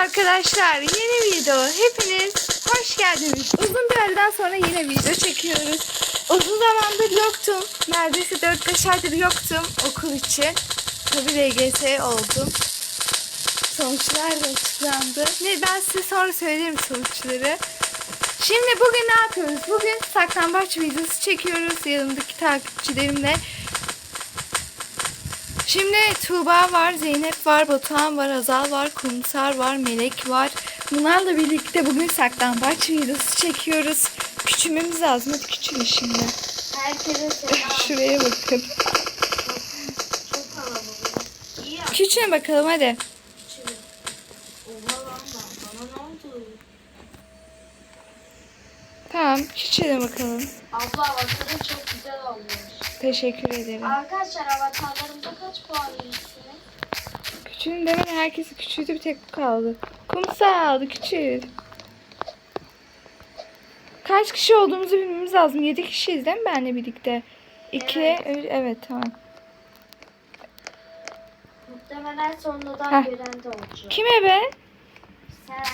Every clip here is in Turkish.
arkadaşlar yeni video hepiniz hoş geldiniz. Uzun bir aradan sonra yine video çekiyoruz. Uzun zamandır yoktum. Neredeyse 4-5 aydır yoktum okul için. Tabii LGS oldum. Sonuçlar da açıklandı. Ne ben size sonra söylerim sonuçları. Şimdi bugün ne yapıyoruz? Bugün saklambaç videosu çekiyoruz yanımdaki takipçilerimle. Şimdi Tuğba var, Zeynep var, Batuhan var, Azal var, Kumsar var, Melek var. Bunlarla birlikte bugün saklambaç videosu çekiyoruz. Küçülmemiz lazım. Hadi küçülün şimdi. Herkese selam. Şuraya bakın. Küçülün bakalım hadi. Tamam, küçülün bakalım. Abla avatarın çok güzel olmuş. Teşekkür ederim. Arkadaşlar avatarlarımda kaç puan verirsiniz? Küçülün demen herkesi küçüldü bir tek bu kaldı. Kumsal küçül. Kaç kişi olduğumuzu bilmemiz lazım. 7 kişiyiz değil mi benle birlikte? 2 evet. evet tamam. Muhtemelen sonradan Heh. gören de olacak. Kime be? Sen.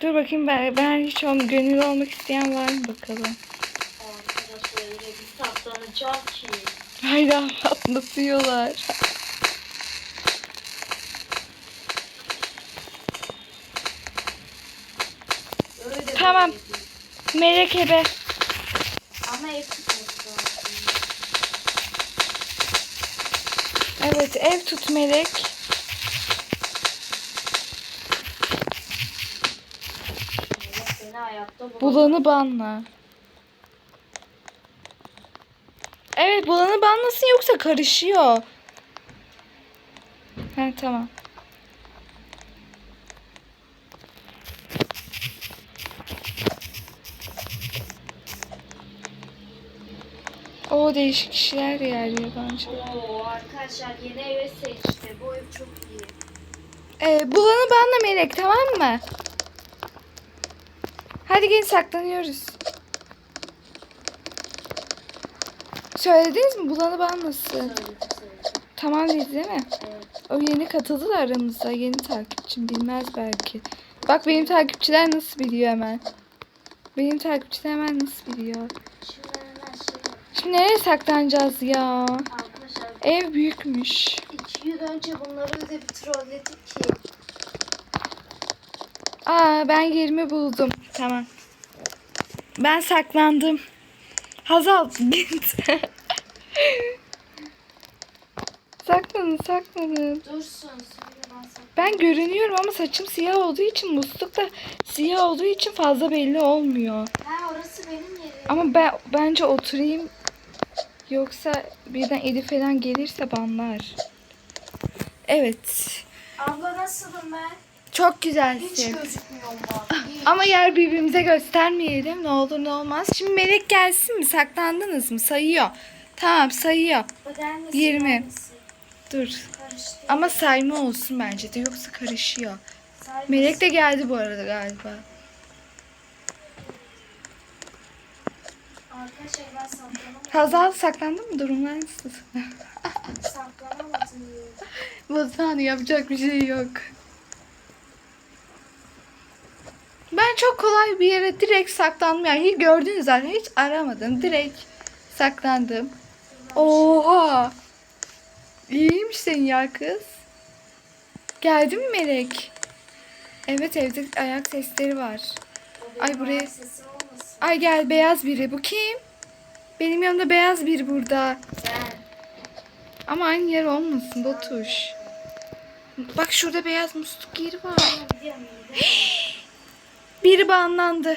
Dur bakayım ben, ben hiç ol, gönüllü olmak isteyen var mı bakalım. Öyle bir saplanacak ki. Hayır anlatıyorlar. Öyle Tamam. böyle değil. Melek ebe. Ama ev tutması lazım. Evet ev tut Melek. Allah seni ayakta bulamaz. Bulanı banla. Evet bulanı banlasın yoksa karışıyor. Ha tamam. O değişik kişiler yer yabancı. Oo arkadaşlar yeni evi seçti. Bu ev çok iyi. Ee, bulanı banla Melek tamam mı? Hadi gelin saklanıyoruz. Söylediniz mi? Bulanı banlasın. Söyledim söyledim. Tamam dedi değil mi? Evet. O yeni katıldı da aramıza. Yeni takipçim bilmez belki. Bak benim takipçiler nasıl biliyor hemen. Benim takipçiler hemen nasıl biliyor. Şimdi şey. Şimdi nereye saklanacağız ya? Arkadaşlar Ev büyükmüş. iki yıl önce bunları öyle bir trolledik ki. Aa ben yerimi buldum. Tamam. Ben saklandım. Hazal git. saklanın saklanın. Dursun. Ben görünüyorum ama saçım siyah olduğu için musluk da siyah olduğu için fazla belli olmuyor. Ha orası benim yerim. Ama ben bence oturayım. Yoksa birden Elif falan gelirse banlar. Evet. Abla nasılım ben? Çok Hiç güzelsin. gözükmüyorum bak. Hiç. Ama yer birbirimize göstermeyelim. Ne olur ne olmaz. Şimdi Melek gelsin mi? Saklandınız mı? Sayıyor. Tamam sayıyor. Yirmi. hangisi? Dur. Karıştı. Ama sayma olsun bence de. Yoksa karışıyor. Say- Melek de geldi bu arada galiba. Arkadaşlar ben saklanamadım. Hazal saklandın mı? Durumlar nasıl? Saklanamadım. Batuhan yapacak bir şey yok. Ben çok kolay bir yere direkt saklandım. Yani gördünüz zaten hiç aramadım. Direkt saklandım. Oha! İyiymiş senin ya kız. Geldi mi Melek? Evet evde ayak sesleri var. Ay, buraya-. Ay gel beyaz biri. Bu kim? Benim yanımda beyaz biri burada. Ben. Ama aynı yer olmasın Batuş. Bak şurada beyaz musluk yeri var. Gidiyorum, gidiyorum. Biri banlandı.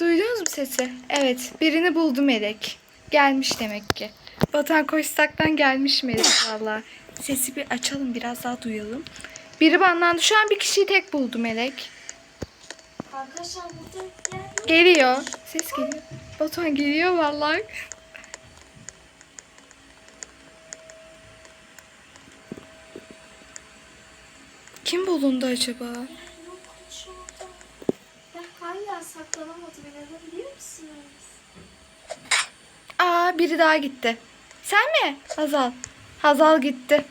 Duydunuz mu sesi? Evet, birini buldu Melek. Gelmiş demek ki. Batan Koçsak'tan gelmiş Melek valla. Sesi bir açalım biraz daha duyalım. Biri banlandı. Şu an bir kişiyi tek buldu Melek. Arkadaşlar burada. Geliyor. Ses geliyor. Batuhan geliyor vallahi. Kim bulundu acaba? Hala saklanamadım. İnanabiliyor musunuz? Aa biri daha gitti. Sen mi? Hazal. Hazal gitti.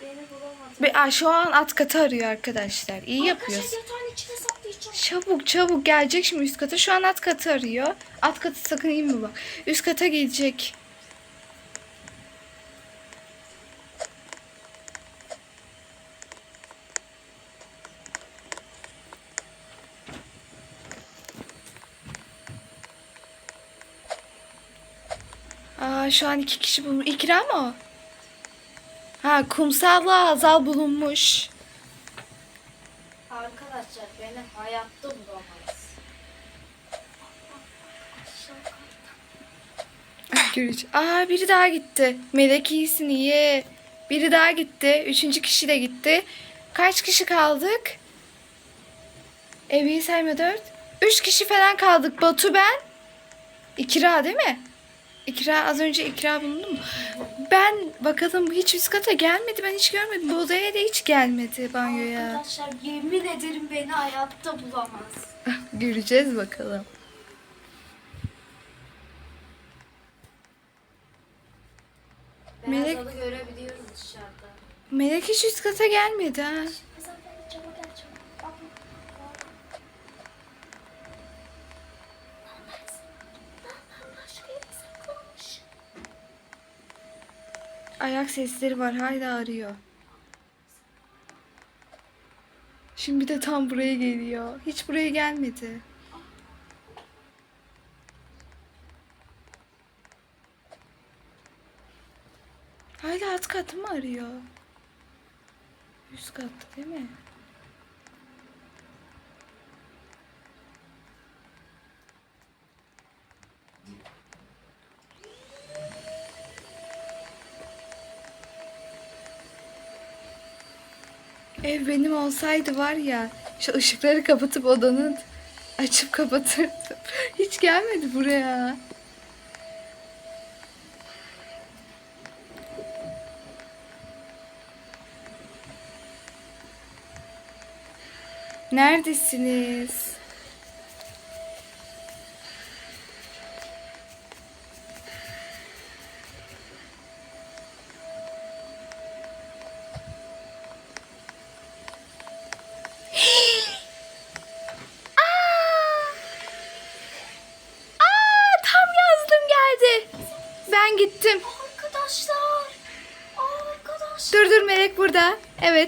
Beni bulamadı. Ve aa, şu an at katı arıyor arkadaşlar. İyi yapıyorsun. Arkadaşlar yatağın içine saklayacağım. Çabuk çabuk gelecek şimdi üst kata. Şu an at katı arıyor. At katı sakın inme bak. Üst kata gelecek. Aa, şu an iki kişi bulmuş. İkra mı o? Ha kumsalla Hazal bulunmuş. Arkadaşlar beni hayatta bulamaz. Aşağı Görüş. Aa biri daha gitti. Melek iyisin iyi. Biri daha gitti. Üçüncü kişi de gitti. Kaç kişi kaldık? Evi sayma dört. Üç kişi falan kaldık. Batu ben. İkra değil mi? İkra az önce ikra bulundu mu? Ben bakalım hiç üst kata gelmedi. Ben hiç görmedim. Bu odaya da hiç gelmedi banyoya. Arkadaşlar yemin ederim beni hayatta bulamaz. Göreceğiz bakalım. Melek- Beyaz görebiliyoruz dışarıda. Melek hiç üst kata gelmedi ha. Ayak sesleri var hala arıyor. Şimdi de tam buraya geliyor. Hiç buraya gelmedi. Hala alt katı mı arıyor? Üst katta değil mi? Ev benim olsaydı var ya şu ışıkları kapatıp odanın açıp kapatırdım. Hiç gelmedi buraya. Neredesiniz?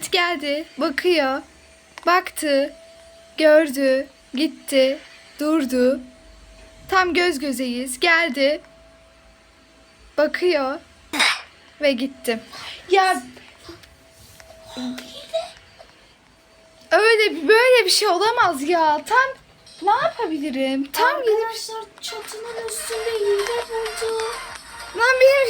Evet geldi. Bakıyor. Baktı. Gördü. Gitti. Durdu. Tam göz gözeyiz. Geldi. Bakıyor. Ve gittim. Ya öyle böyle bir şey olamaz ya. Tam ne yapabilirim? Tam Arkadaşlar çatının üstünde hile buldu. Lan benim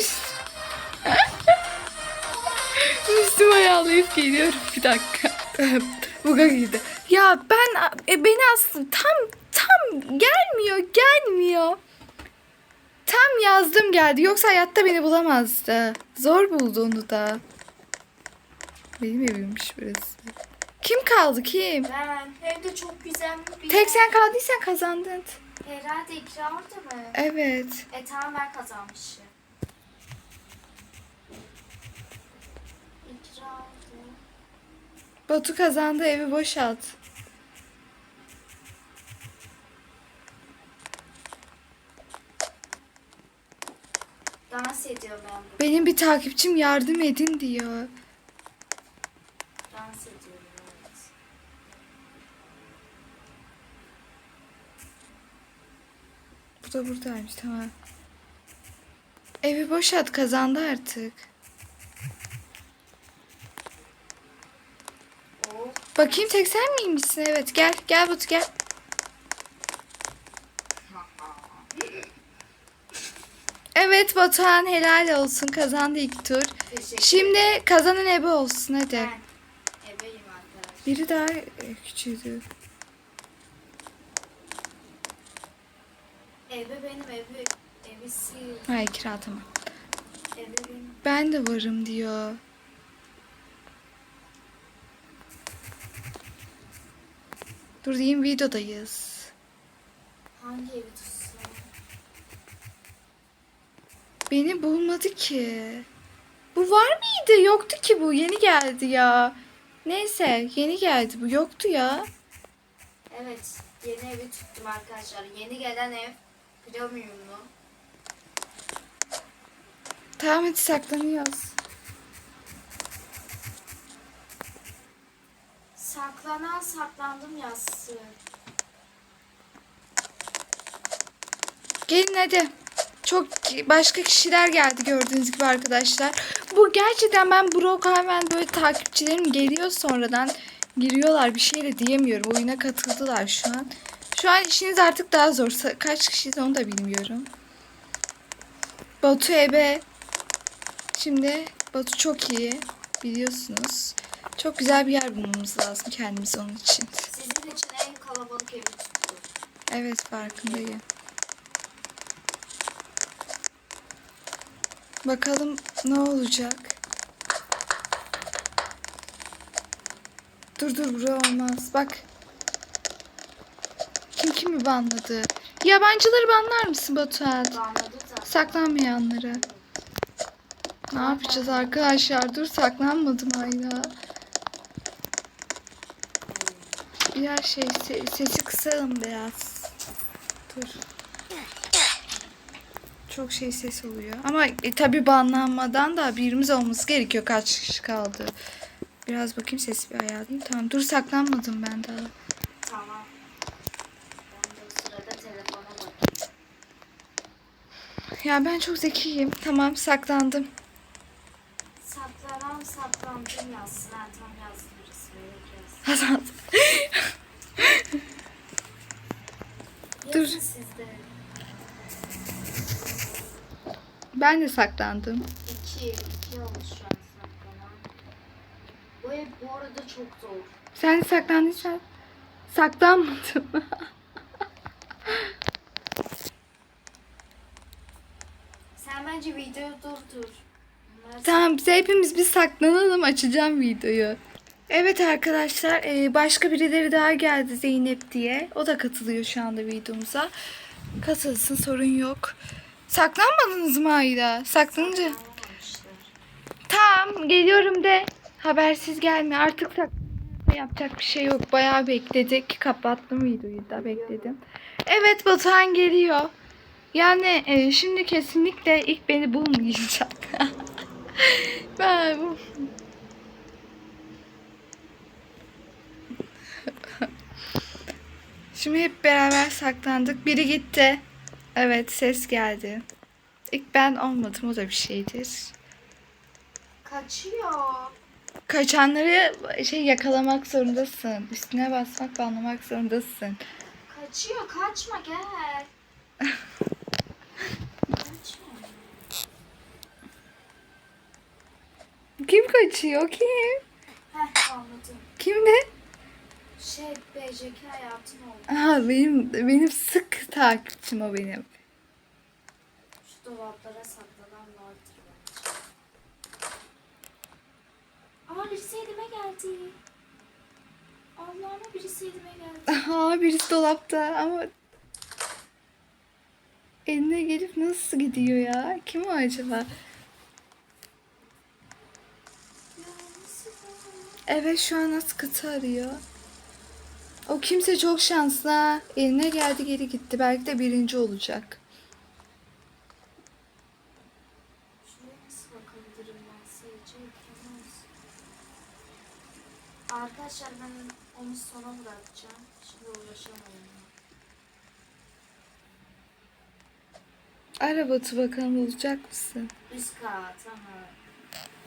üstüme ayarlayıp geliyorum bir dakika. Buga girdi. Ya ben e, beni aslında tam tam gelmiyor gelmiyor. Tam yazdım geldi. Yoksa hayatta beni bulamazdı. Zor buldu onu da. Benim evimmiş burası. Kim kaldı kim? Ben hem de çok güzel bir Tek yer. sen kaldıysan kazandın. Herhalde ikra orada mı? Evet. E tamam ben kazanmışım. İkra orada. Batu kazandı evi boşalt. Dans ediyorum ben burada. Benim bir takipçim yardım edin diyor. Dans ediyorum evet. Bu da buradaymış tamam. Evi boşalt kazandı artık. Bakayım tek sen miymişsin? Evet gel gel Batu gel. Evet Batuhan helal olsun kazandı ilk tur. Şimdi kazanan ebe olsun hadi. Ben ebeyim arkadaşlar. Biri daha e, küçüldü. Ebe benim evi. Ebisi. Hayır kira tamam. Ebe benim. Ben de varım diyor. Dur diyeyim videodayız. Hangi evi tutsam? Beni bulmadı ki. Bu var mıydı? Yoktu ki bu. Yeni geldi ya. Neyse yeni geldi bu. Yoktu ya. Evet yeni evi tuttum arkadaşlar. Yeni gelen ev premiumlu. Tamam hadi saklanıyoruz. Saklanan saklandım yassı. Gelin hadi. Çok başka kişiler geldi gördüğünüz gibi arkadaşlar. Bu gerçekten ben Brock hemen böyle takipçilerim geliyor sonradan giriyorlar bir şey de diyemiyorum. Oyuna katıldılar şu an. Şu an işiniz artık daha zor. Kaç kişiyiz onu da bilmiyorum. Batu Ebe. Şimdi Batu çok iyi biliyorsunuz. Çok güzel bir yer bulmamız lazım kendimiz onun için. Sizin için en kalabalık evi tuttum. Evet farkındayım. Bakalım ne olacak. Dur dur bura olmaz. Bak. Kim kimi banladı? Yabancıları banlar mısın Batuhan? Saklanmayanları. Ne yapacağız arkadaşlar? Dur saklanmadım hala. Biraz şey se- sesi kısalım biraz. Dur. Çok şey ses oluyor. Ama e, tabi banlanmadan da birimiz olması gerekiyor. Kaç kişi kaldı? Biraz bakayım sesi bir ayarlayayım. Tamam dur saklanmadım ben daha. Tamam. Ya ben çok zekiyim. Tamam saklandım. Saklanan saklandım yazsın. Resmi. Yok yazsın. Hasan. Dur. Sizde. Ben de saklandım. İki. iki olmuş şu an saklanan. Bu ev bu arada çok zor. Sen de saklandıysan saklanmadım. Sen bence videoyu durdur. Bunlar Tamam biz hepimiz bir saklanalım açacağım videoyu. Evet arkadaşlar e, başka birileri daha geldi Zeynep diye. O da katılıyor şu anda videomuza. Katılsın sorun yok. Saklanmadınız mı Ayda? Saklanınca. Tamam geliyorum de. Habersiz gelme artık sak yapacak bir şey yok. Bayağı bekledik. Kapattım videoyu da bekledim. Evet Batuhan geliyor. Yani e, şimdi kesinlikle ilk beni bulmayacak. ben bu Şimdi hep beraber saklandık. Biri gitti. Evet ses geldi. İlk ben olmadım o da bir şeydir. Kaçıyor. Kaçanları şey yakalamak zorundasın. Üstüne basmak, banlamak zorundasın. Kaçıyor. Kaçma gel. Kaçma. Kim kaçıyor? Kim? Heh anladım. Kim ne? Şey BJK hayatım oldu. Aha benim benim sık takipçim o benim. Şu dolaplara saklanan vardır bence. Aa birisi elime geldi. Allah'ıma birisi elime geldi. Aha birisi dolapta ama eline gelip nasıl gidiyor ya? Kim o acaba? Evet şu an nasıl kıtı arıyor. O kimse çok şanslı ha. Eline geldi geri gitti. Belki de birinci olacak. Şuraya nasıl bakabilirim ben seyirci ekranı olsun. Arkadaşlar ben onu sona bırakacağım. Şimdi uğraşamayın. Ara Batu bakalım bulacak mısın? Üst kat ama.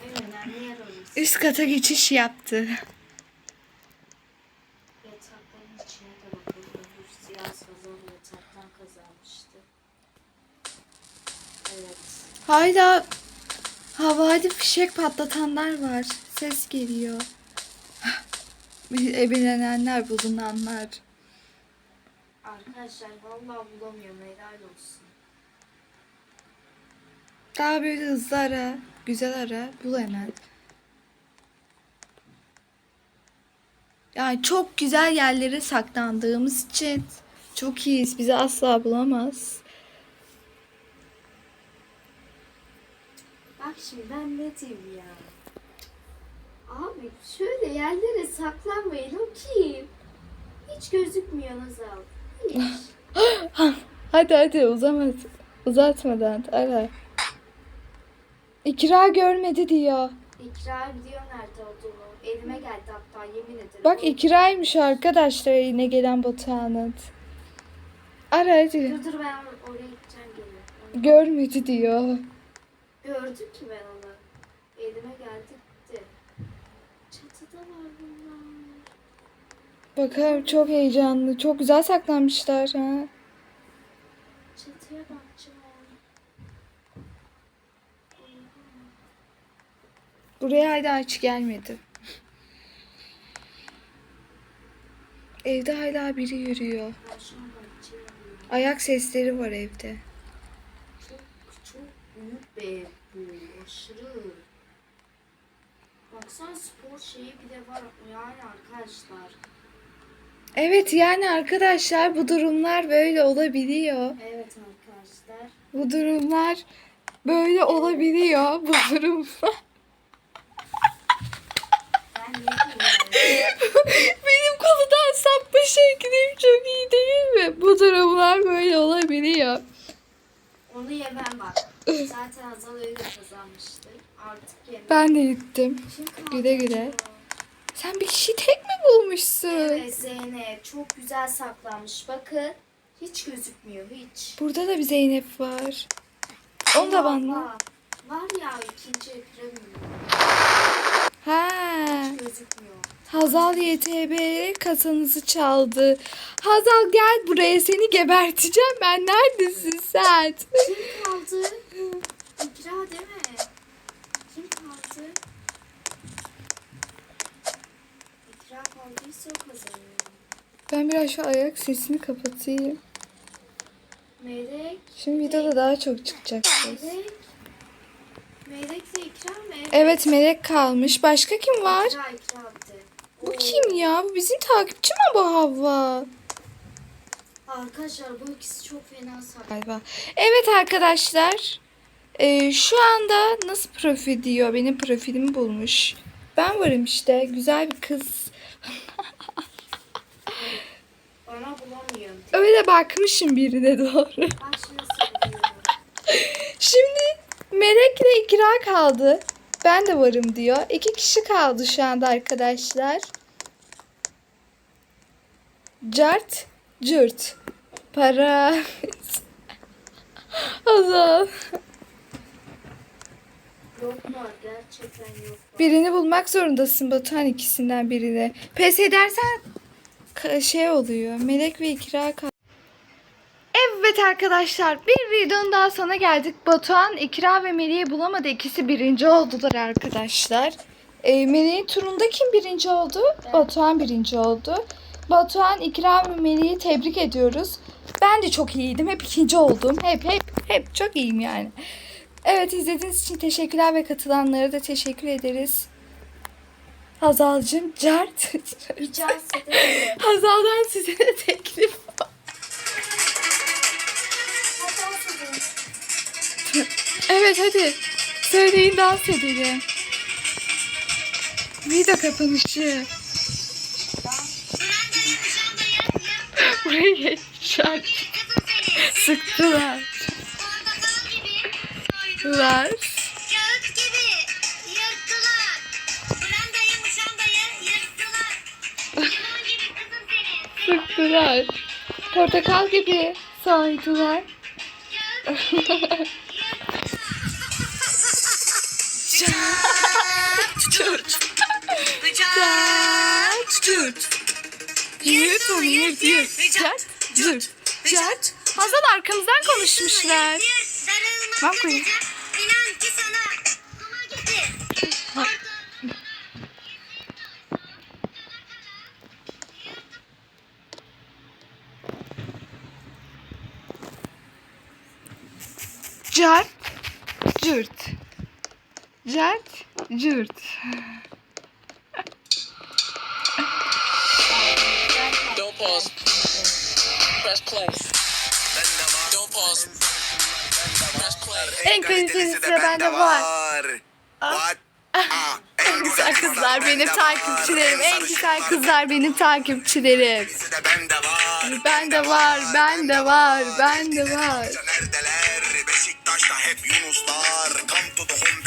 En önemli yer orası. Üst kata geçiş yaptı. Yatakların içine de bakalım. Öbür siyah sazan yataktan kazanmıştı. Hayda. Havada fişek patlatanlar var. Ses geliyor. Ebelenenler, bulunanlar. Arkadaşlar vallahi bulamıyorum. Helal olsun. Daha böyle hızlı ara. Güzel ara. Bul hemen. Yani çok güzel yerlere saklandığımız için çok iyiyiz. Bizi asla bulamaz. Bak şimdi ben ne diyeyim ya. Abi şöyle yerlere saklanmayın o kim? Hiç gözükmüyor Nazal. Hiç. Hadi hadi uzamaz. Uzatmadan ara. İkra görmedi diyor. İkrar biliyor nerede olduğunu. Elime geldi hatta yemin ederim. Bak ikraymış arkadaşlar yine gelen Batuhan'ın. Ara hadi. Dur dur ben oraya gideceğim geri. Görmedi diyor. Gördüm ki ben onu. Elime geldi gitti. Çatıda var bunlar. Bakalım çok heyecanlı. Çok güzel saklanmışlar ha. Çatıya bakacağım. Buraya hala hiç gelmedi. Evde hala biri yürüyor. Ayak sesleri var evde. Çok büyük bir ev bu. Aşırı. Baksana spor şeyi bile var yani arkadaşlar. Evet yani arkadaşlar bu durumlar böyle olabiliyor. Evet arkadaşlar. Bu durumlar böyle olabiliyor. Bu durumlar. Benim konudan sapma şeklim çok iyi değil mi? Bu durumlar böyle olabiliyor. Onu yemem bak. Zaten Hazal öyle kazanmıştı. Artık yemem. Ben de gittim. Güle güle. Sen bir kişi tek mi bulmuşsun? Evet Zeynep çok güzel saklanmış. Bakın hiç gözükmüyor hiç. Burada da bir Zeynep var. Onu da banla. Var. Var ya ikinci ekranım Ha. hiç gözükmüyor. Hazal YTB kasanızı çaldı. Hazal gel buraya seni geberteceğim ben. Neredesin sen? Kim kaldı? İkra değil mi? Kim kaldı? İkra kaldıysa o kazanıyor. Ben biraz şu ayak sesini kapatayım. Melek. Şimdi videoda daha çok çıkacak ses. Melek. Melek'le İkra mı? Evet Melek kalmış. Başka kim var? İkra İkra. Bu kim ya? Bu bizim takipçi mi bu Havva? Arkadaşlar bu ikisi çok fena saklı. Galiba. Evet arkadaşlar. Ee, şu anda nasıl profil diyor? Benim profilimi bulmuş. Ben varım işte. Güzel bir kız. Bana bulamıyorum. Öyle bakmışım birine doğru. Bak şimdi. Şimdi Melek'le İkra kaldı. Ben de varım diyor. İki kişi kaldı şu anda arkadaşlar. Cart, cürt. Para. Hazal. Yoklar gerçekten yok. Birini bulmak zorundasın Batuhan ikisinden birini. Pes edersen ka- şey oluyor. Melek ve İkra kal. Evet arkadaşlar bir videonun daha sonuna geldik. Batuhan, İkra ve Melek'i bulamadı. İkisi birinci oldular arkadaşlar. E, Melek'in turunda kim birinci oldu? Batuhan birinci oldu. Batuhan, İkra ve Melek'i tebrik ediyoruz. Ben de çok iyiydim. Hep ikinci oldum. Hep hep hep çok iyiyim yani. Evet izlediğiniz için teşekkürler ve katılanlara da teşekkür ederiz. Hazal'cığım cart. Rica ederim. Hazal'dan size de teklif var. Evet hadi söyleyin dans edelim. Video kapanışı. Limon gibi kızım seni. Sıktılar. Portakal gibi soydular. Yırt onu yırt yırt. Çart. Çurt. Çart. Hazal arkamızdan konuşmuşlar. Tamam koyayım. Kuma gitti. Cart. Cürt. Don't pause. Press play. Don't pause. En kalitesi de bende var. What? Ah, En güzel kızlar benim takipçilerim. En güzel kızlar benim takipçilerim. kalitesi de var. Var, bende var, bende var. Neredeler? Beşiktaş'ta hep Yunuslar. Come to the home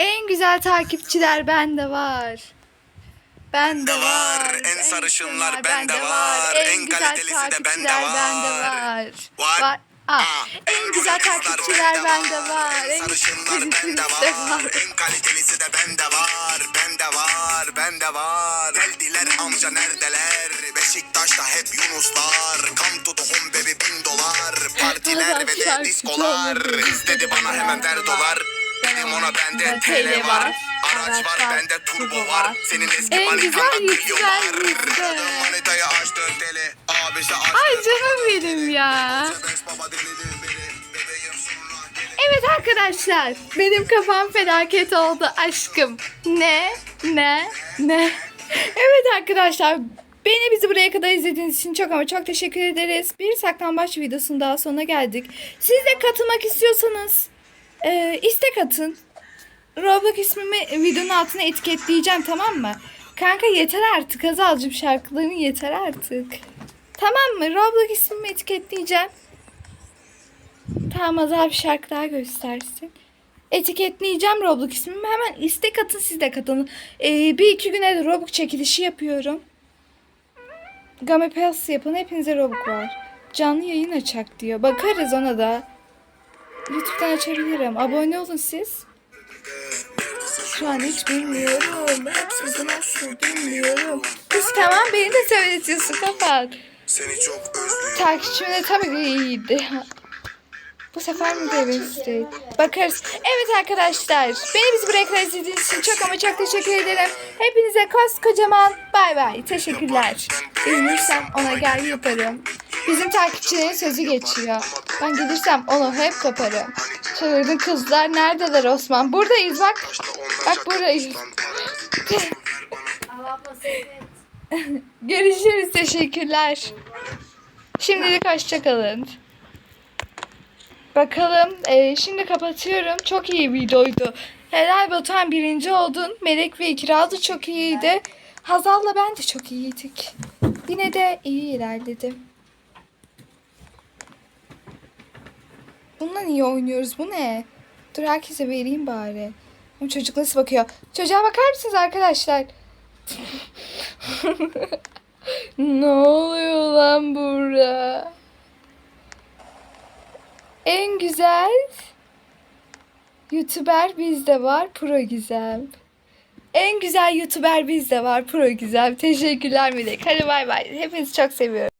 En güzel takipçiler bende var. Bende Bende var. var. En sarışınlar bende var. En güzel kalitelisi de bende var. bende var. What? Var. Ah, Ah, en güzel takipçiler bende var. En En sarışınlar bende de var. var. En kalitelisi de bende var. Bende var. Bende var. Geldiler amca neredeler? Beşiktaş'ta hep Yunuslar. Come to the home baby bin dolar. Partiler ve de diskolar. İstedi bana hemen ver dolar. Dedim ona bende TL var. Araç var bende turbo var. Senin eski En güzel da Clio var. yüzde. Kadın manitayı açtı teli. Abisi açtı. Ay canım benim ya. Baba deli beni. Bebeğim sonra gelin. Evet arkadaşlar, benim kafam felaket oldu aşkım. Ne? Ne? Ne? Evet arkadaşlar, beni bizi buraya kadar izlediğiniz için çok ama çok teşekkür ederiz. Bir saklambaç videosunun daha sonuna geldik. Siz de katılmak istiyorsanız e, istek atın. Roblox ismimi videonun altına etiketleyeceğim tamam mı? Kanka yeter artık Hazal'cığım şarkıların yeter artık. Tamam mı? Roblox ismimi etiketleyeceğim. Tamam Azal bir şarkı daha göstersin. Etiketleyeceğim Roblox ismimi. Hemen istek atın siz de katılın. Ee, bir iki güne de Roblox çekilişi yapıyorum. Game Pass yapın. Hepinize Roblox var. Canlı yayın açak diyor. Bakarız ona da. YouTube'dan açabilirim. Abone olun siz. Şu an hiç bilmiyorum. Sizi nasıl bilmiyorum. Kız tamam beni de söyletiyorsun kapat. Seni çok özlüyorum. Takipçimde tabii ki iyiydi. Bu sefer mi demiştik? Bakarız. Evet arkadaşlar. Beni bizi buraya kadar izlediğiniz için çok ama çok teşekkür ederim. Hepinize koskocaman bay bay. Teşekkürler. Beğenirsem ona gel yaparım. Bizim takipçilerin sözü geçiyor. Ben gelirsem onu hep kaparım. Çağırdın kızlar neredeler Osman? Buradayız bak. Bak buradayız. Görüşürüz. Teşekkürler. Şimdilik hoşçakalın. Bakalım. e, şimdi kapatıyorum. Çok iyi videoydu. Helal Batuhan birinci oldun. Melek ve İkra da çok iyiydi. Hazal'la ben de çok iyiydik. Yine de iyi ilerledim. Bundan iyi oynuyoruz. Bu ne? Dur herkese vereyim bari. Bu çocuk nasıl bakıyor? Çocuğa bakar mısınız arkadaşlar? ne oluyor lan burada? En güzel YouTuber bizde var. Pro Gizem. En güzel YouTuber bizde var. Pro Gizem. Teşekkürler Melek. Hadi bay bay. Hepinizi çok seviyorum.